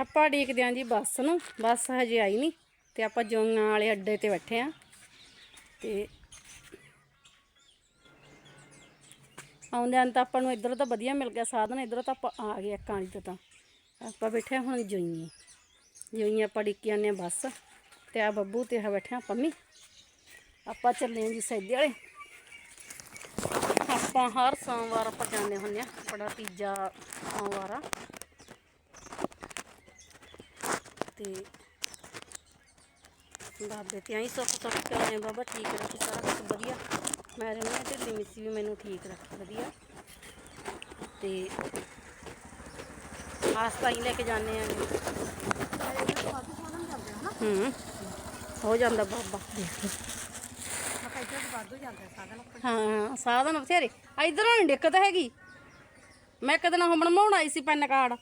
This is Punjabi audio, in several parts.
ਆਪਾਂ ਡੀਕਦੇ ਆਂ ਜੀ ਬੱਸ ਨੂੰ। ਬੱਸ ਹਜੇ ਆਈ ਨਹੀਂ ਤੇ ਆਪਾਂ ਜੋਂਗਾਂ ਵਾਲੇ ਅੱਡੇ ਤੇ ਬੈਠੇ ਆਂ ਤੇ ਆਉਂਦਿਆਂ ਨੂੰ ਤਾਂ ਆਪਾਂ ਨੂੰ ਇਧਰੋਂ ਤਾਂ ਵਧੀਆ ਮਿਲ ਗਿਆ ਸਾਧਨ, ਇਧਰੋਂ ਤਾਂ ਆਪਾਂ ਆ ਗਏ ਕਾਂਲੀ ਤੋਂ ਤਾਂ। ਆਪਾਂ ਬੈਠੇ ਹੁਣ ਜੋਈਏ ਜੋਈਏ ਆਪਾਂ ਡਿੱਕੀ ਆਨੇ ਬੱਸ ਤੇ ਆ ਬੱਬੂ ਤੇ ਆ ਬੈਠੇ ਆ ਪੰਮੀ। ਆਪਾਂ ਚੱਲੇ ਆਂ ਜੀ ਸੈਦੇ ਵਾਲੇ। ਆਪਾਂ ਹਰ ਸੋਮਵਾਰ ਆਪਾਂ ਜਾਂਦੇ ਹੁੰਦੇ ਆ, ਬੜਾ ਤੀਜਾ ਸੋਮਵਾਰ ਆ। ਤੇ ਬਾਬੇ ਤੇ ਆਈ ਸੁੱਖ ਸੁੱਖ ਕਰੇ ਬਾਬਾ ਠੀਕ ਰੱਖੀ, ਸਾਰਾ ਕੁਝ ਵਧੀਆ। ਮੈਂ ਰਹਿੰਦੀ ਹਾਂ ਢਿੱਲੀ ਮਿੱਸੀ ਵੀ ਮੈਨੂੰ ਠੀਕ ਰੱਖੇ, ਵਧੀਆ। ਤੇ ਆਸਤਾ ਹੀ ਲੈ ਕੇ ਜਾਂਦੇ ਆ। ਹੂੰ, ਹੋ ਜਾਂਦਾ ਬਾਬਾ। ਹਾਂ ਸਾਧਨ ਬਥੇਰੇ। ਇਧਰੋਂ ਨਹੀਂ ਦਿੱਕਤ ਹੈਗੀ। ਮੈਂ ਕਦੇ ਨਾ ਹੁਣ ਬਣਾਉਣ ਆਈ ਸੀ ਪੈਨ ਕਾਰਡ।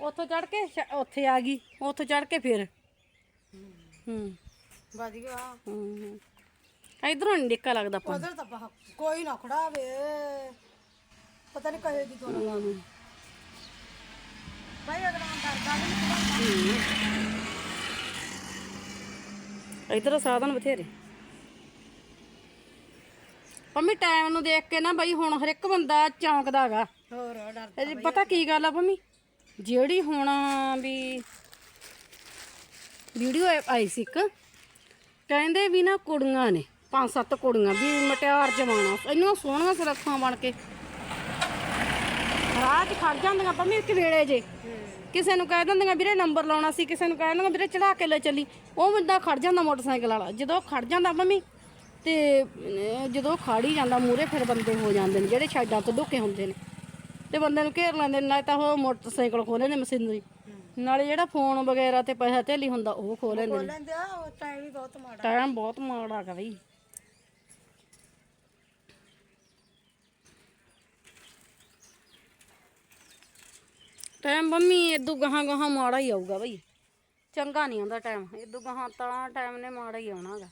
ਉੱਥੋਂ ਚੜ ਕੇ ਸ਼- ਉੱਥੇ ਆ ਗਈ ਉੱਥੋਂ ਚੜ ਕੇ ਫਿਰ। ਹੂੰ। ਵੱਜ ਗਿਆ। ਹੂੰ। ਇਧਰੋਂ ਨਹੀਂ ਡਿੱਕਾ ਲੱਗਦਾ ਆਪਾਂ ਨੂੰ। ਉਧਰ ਤਾਂ ਬਾਹ- ਕੋਈ ਨਾ ਖੜਾ ਵੇ ਪਤਾ ਨਹੀਂ ਕਹੇ ਦੀ ਦੋਨੋਂ ਹੂੰ। ਭਾਈ ਅਗਲਾ ਡਰਦਾ ਨਹੀਂ ਇਧਰੋਂ ਸਾਧਨ ਬਥੇਰੇ। ਪੰਮੀ ਟਾਈਮ ਨੂੰ ਦੇਖ ਕੇ ਨਾ ਬਈ ਹੁਣ ਹਰ ਇੱਕ ਬੰਦਾ ਚੌਂਕਦਾ ਹੈਗਾ ਹੋਰ ਡਰ ਇਹ ਪਤਾ ਕੀ ਗੱਲ ਆ ਪੰਮੀ? ਜਿਹੜੀ ਹੁਣ ਵੀ ਵੀਡੀਓ ਆਈ ਸੀ ਇੱਕ, ਕਹਿੰਦੇ ਵੀ ਨਾ ਕੁੜੀਆਂ ਨੇ, ਪੰਜ ਸੱਤ ਕੁੜੀਆਂ ਵੀ ਮਟਿਆਰ ਜਮਾਨਾ ਇੰਨੀਆਂ ਸੋਹਣੀਆਂ ਸੁਰੱਖਾਂ ਬਣ ਕੇ। ਰਾਹ 'ਚ ਖੜ ਜਾਂਦੀਆਂ ਪੰਮੀ ਇੱਕ ਵੇਲੇ ਜੇ। ਕਿਸੇ ਨੂੰ ਕਹਿ ਦਿੰਦੀਆਂ, ਵੀਰੇ ਨੰਬਰ ਲਾਉਣਾ ਸੀ, ਕਿਸੇ ਨੂੰ ਕਹਿ ਦਿੰਦੀਆਂ, ਵੀਰੇ ਚੜਾ ਕੇ ਲੈ ਚੱਲੀ। ਉਹ ਬੰਦਾ ਖੜ ਜਾਂਦਾ ਮੋਟਰਸਾਈਕਲ ਵਾਲਾ। ਜਦੋਂ ਖੜ ਜਾਂਦਾ ਮੰਮੀ ਤੇ ਜਦੋਂ ਖੜ ਹੀ ਜਾਂਦਾ ਮੂਰੇ ਫਿਰ ਬੰਦੇ ਹੋ ਜਾਂਦੇ ਨੇ, ਜਿਹੜੇ ਛੱਡਾਂ ਤੋਂ ਢੁੱਕੇ ਹੁੰਦੇ ਨੇ। ਤੇ ਬੰਦੇ ਨੂੰ ਘੇਰ ਲੈਂਦੇ ਨੇ ਨਾ ਤਾਂ ਉਹ ਮੋਟਰਸਾਈਕਲ ਖੋਲੇ ਨੇ ਮਸ਼ੀਨਰੀ। ਨਾਲੇ ਜਿਹੜਾ ਫੋਨ ਵਗੈਰਾ ਤੇ ਪੈਸਾ ਧੇਲੀ ਹੁੰਦਾ ਉਹ ਖੋਲ ਲੈਂਦੇ ਨੇ। ਲੈਂਦੇ ਆ ਉਹ ਟਾਈਮ ਵੀ ਬਹੁਤ ਮਾੜਾ। ਟਾਈਮ ਬਹੁਤ ਮਾੜਾ ਹੈਗਾ ਬਈ। ਟਾਈਮ ਮੰਮੀ ਇਦੋਂ ਗਾਹਾਂ ਗਾਹਾਂ ਮਾੜਾ ਹੀ ਆਊਗਾ ਬਈ। ਚੰਗਾ ਨਹੀਂ ਆਉਂਦਾ ਟਾਈਮ ਇਦੋਂ ਗਾਹਾਂ ਤਾਂ ਟਾਈਮ ਨੇ ਮਾੜਾ ਹੀ ਆਉਣਾ ਹੈਗਾ।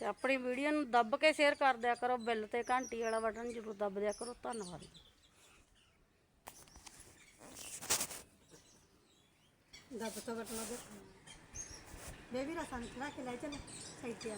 ਤੇ ਆਪਣੀ ਵੀਡੀਓ ਨੂੰ ਦੱਬ ਕੇ ਸ਼ੇਅਰ ਕਰ ਦਿਆ ਕਰੋ, ਬਿੱਲ ਤੇ ਘੰਟੀ ਵਾਲਾ ਬਟਨ ਜ਼ਰੂਰ ਦੱਬ ਦਿਆ ਕਰੋ, ਧੰਨਵਾਦ। ਦੱਬ ਤੋਂ ਬਟਨਾ ਬੇਬੀ ਰਸਨ ਖੜਾ ਕੇ ਲੈ ਚੱਲ ਸਹੀ ਤੇ